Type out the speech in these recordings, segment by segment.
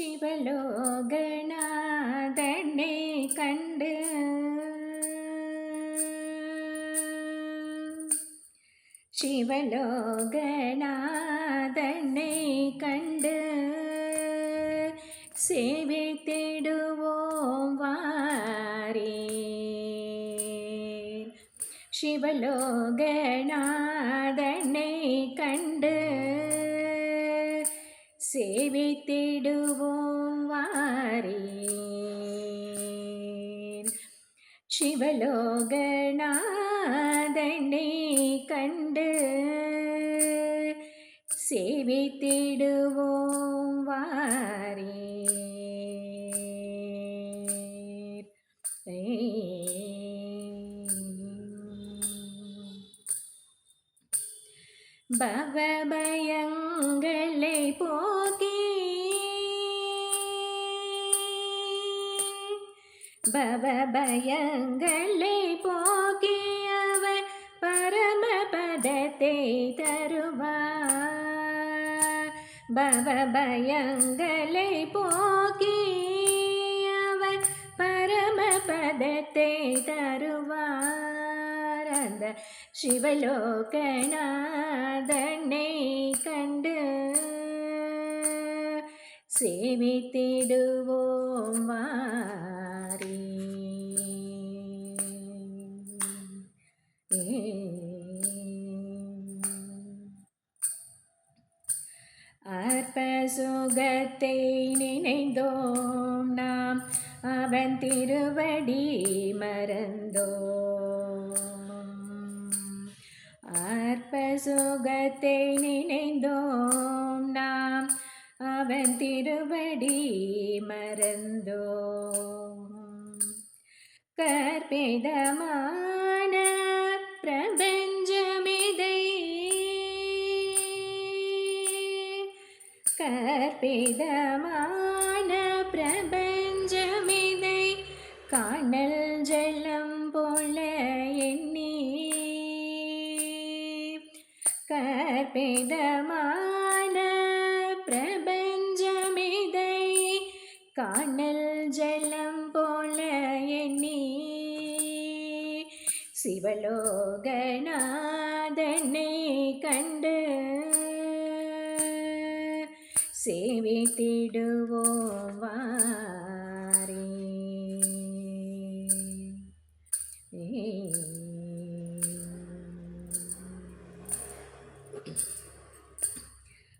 சிவலோகநாதனை கண்டு சிவலோகநாதனை கண்டு சேவை தேடுவோம் வாரே சிவலோகநாதனை கண்டு சேவை தேடுவோம் வாரே சிவலோகநாதனை கண்டு சேவை தேடுவோம் வாரே பவபயங்களை பவபயங்களை போக்கி அவர் பரமபதத்தை தருவார். பவபயங்களை போக்கி அவர் பரமபதத்தை தருவார். அந்த சிவலோகநாதனை கண்டு சேவித்திடுவோம் அற்ப சுகத்தை நினைந்தோம் நாம் அவன் திருவடி மறந்தோம். அற்ப சுகத்தை நினைந்தோம் நாம் அவன் திருவடி மறந்தோம். கற்பிதமான പ്രപഞ്ചമിതേ കർപ്പിതമാന പ്രപഞ്ചമിതേ കാണൽ ജലം പോലെ എന്നെ കർപ്പിതമാന പ്രപഞ്ച சிவலோகநாதனை கண்டு சேவித்திடுவோம் வாரே.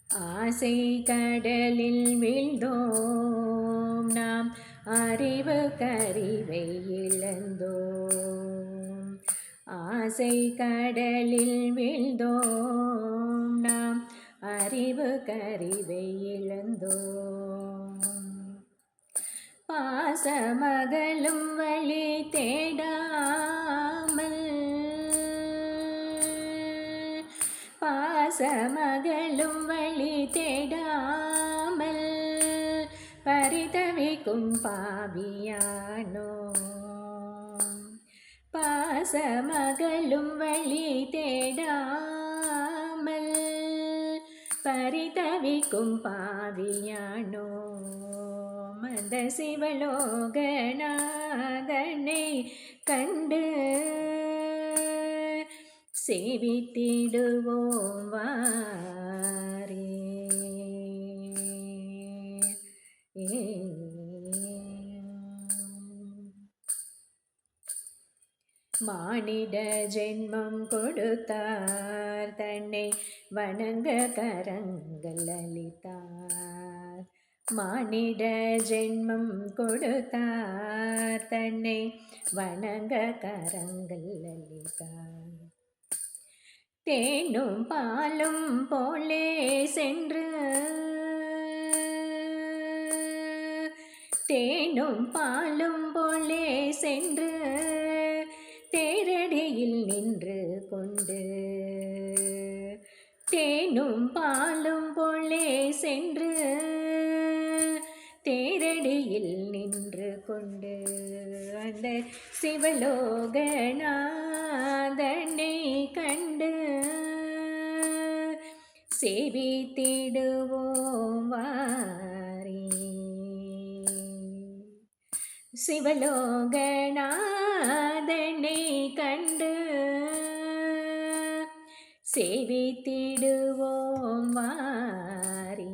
ஆசை கடலில் வீழ்ந்தோம் நாம் அறிவு கறிவை இழந்தோம். ஆசை கடலில் வீழ்ந்தோம். நாம் அறிவு கறிவை இழந்தோம். பாசமகளும் வழி தேடாமல் பாசமகளும் வழி தேடாமல் பரிதவிக்கும் பாவியானோ பாசமகளும் வழி தேடாமல் பரிதவிக்கும் பாவியானோ? மந்த சிவலோகநாதனை கண்டு சேவித்திடுவோம் வாரே மானிட ஜென்மம் கொடுத்தார். தன்னை வணங்க கரங்கள் அளித்தார். மானிட ஜென்மம் கொடுத்தார். தன்னை வணங்க கரங்கள் அளித்தார். தேனும் பாலும் போலே சென்று தேனும் பாலும் போலே சென்று தேரடியில் நின்று கொண்டு தேனும் பாலும் போலே சென்று தேரடியில் நின்று கொண்டு அந்த சிவலோகநாதனை கண்டு சேவித்திடுவோம் வாரே. சிவலோகநாதனை கண்டு சேவித்திடுவோம் வாரி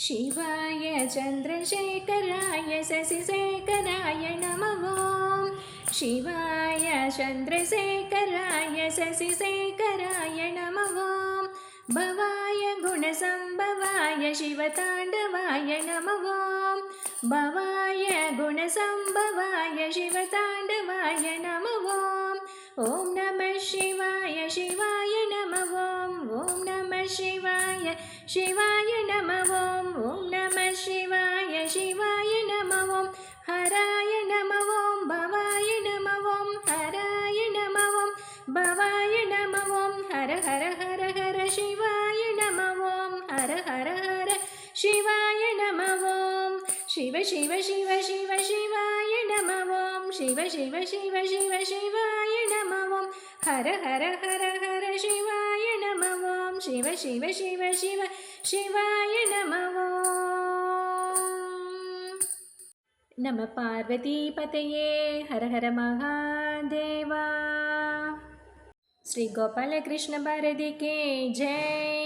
शिवाय चन्द्रशेखराय शशिशेखराय नमः शिवाय चन्द्रशेखराय शशिशेखराय नमः। भवाय गुणसम्भवाय शिवताण्डवाय नमः। भवाय गुणसम्भवाय शिवताण्डवाय नमः। ॐ नमः शिवाय शिवाय नमः। ॐ नमः शिवाय शिवाय नमः। ॐ शिव शिव शिव शिव शिवाय नमः ॐ शिव शिव शिव शिव शिवाय नमः ॐ हर हर हर हर शिवाय नमः ॐ शिव शिव शिव शिव शिवाय नमः ॐ नम पार्वतीपतये हर हर महादेवा श्री गोपालकृष्ण भारती के जय